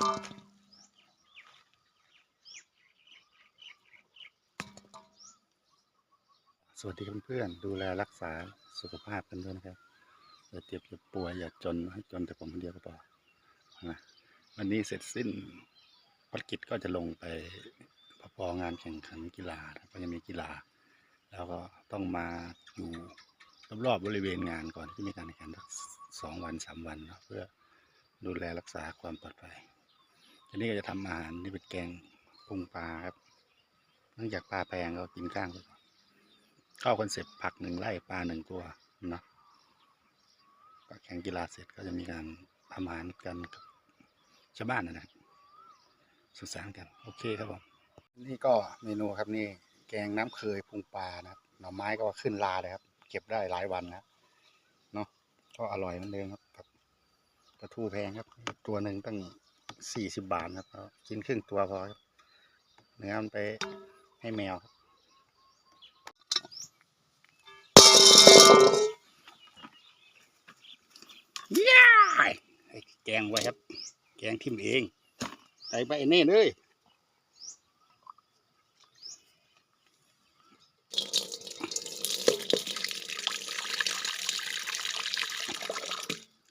สวัสดีเพื่อนๆดูแลรักษาสุขภาพกันด้วยนะครับอย่าเจ็บอย่าป่วยอย่าจนให้จนแต่ผมคนเดียวก็พอนะวันนี้เสร็จสิ้นภารกิจก็จะลงไปพพองานแข่งขันกีฬาเพราะยังมีกีฬา แล้วก็ต้องมาอยู่รอบๆบริเวณงานก่อนที่มีการแข่งขันสองวันสามวันเพื่อดูแลรักษาความปลอดภัย ทีนี้ก็จะทำอาหารนี่เป็นแกงกุ้งปลาครับเนื่องจากปลาแพงก็กินก้างไปก่อนเข้าคอนเซ็ปต์ผักหนึ่งไร่ปลาหนึ่งตัวนะก็แข่งกีฬาเสร็จก็จะมีการทำอาหารกันกับชาวบ้านนะครับสื่อสารกัน โอเคครับผมนี่ก็เมนูครับนี่แกงน้ำเคยพุงปลานะครับหน่อไม้ก็ขึ้นลาเลยครับ เก็บได้หลายวันนะเนาะก็อร่อยเหมือนเดิมครับกับปลาทูแพงครับ ตัวหนึ่งตั้ง สี่สิบบาทครับกินครึ่งตัวพอครับเนื้อมันไปให้แมวครับย้ายให้แกงไว้ครับ แกงทิมเองใส่ไปเน่เลย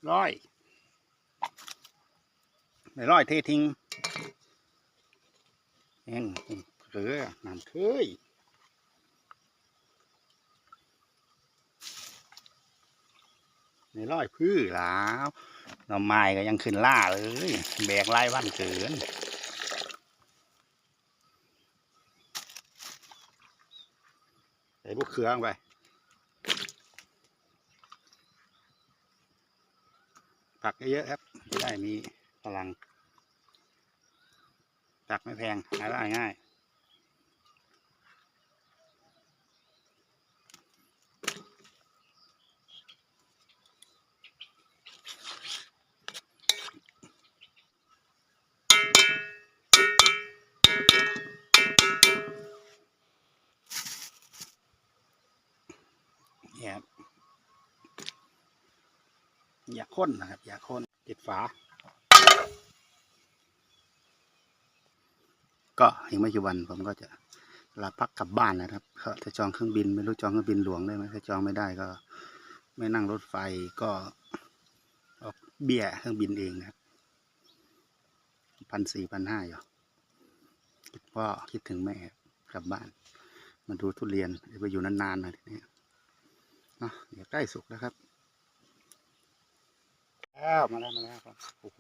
ร้อย ไม่ร้อยเททิ้งแห้งเกลือน้ำเคยในร้อยพื้อแล้วหน่อไม้ก็ยังขึ้นล่าเลย แบกไล่วันเกินใส่ลูกเขื่องไปผักเยอะครับ ได้มี ลังผักไม่แพงหาได้ง่ายเนี่ยอย่าข้นนะครับ อย่าข้นปิดฝา ก็อีกไม่กี่วันผมก็จะลาพักกลับบ้านนะครับเขาจะจองเครื่องบินไม่รู้จองเครื่องบินหลวงได้ไหมถ้าจองไม่ได้ก็ ไม่นั่งรถไฟก็ออกเบี้ยเครื่องบินเองนะครับพันสี่พันห้าอยู่ก็คิดถึงแม่กลับบ้าน มาดูทุเรียนไปอยู่นานๆหน่อยทีนี้เนาะเดี๋ยวใกล้สุกแล้วครับแล้วมาแล้วมาแล้วครับโอ้โห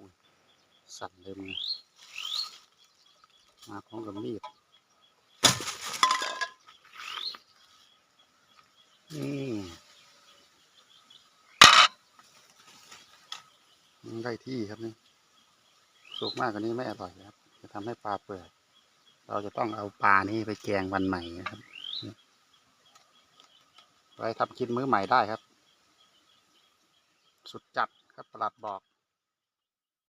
สั่นเลยมือมาพร้อมกับมีดนี่มันได้ที่ครับนี่สุกมากกว่านี้ไม่อร่อยครับ จะทำให้ปลาเปื่อยเราจะต้องเอาปลานี้ไปแกงวันใหม่นะครับ ไว้ทำกินมื้อใหม่ได้ครับ สุดจัดครับประหลัดบอก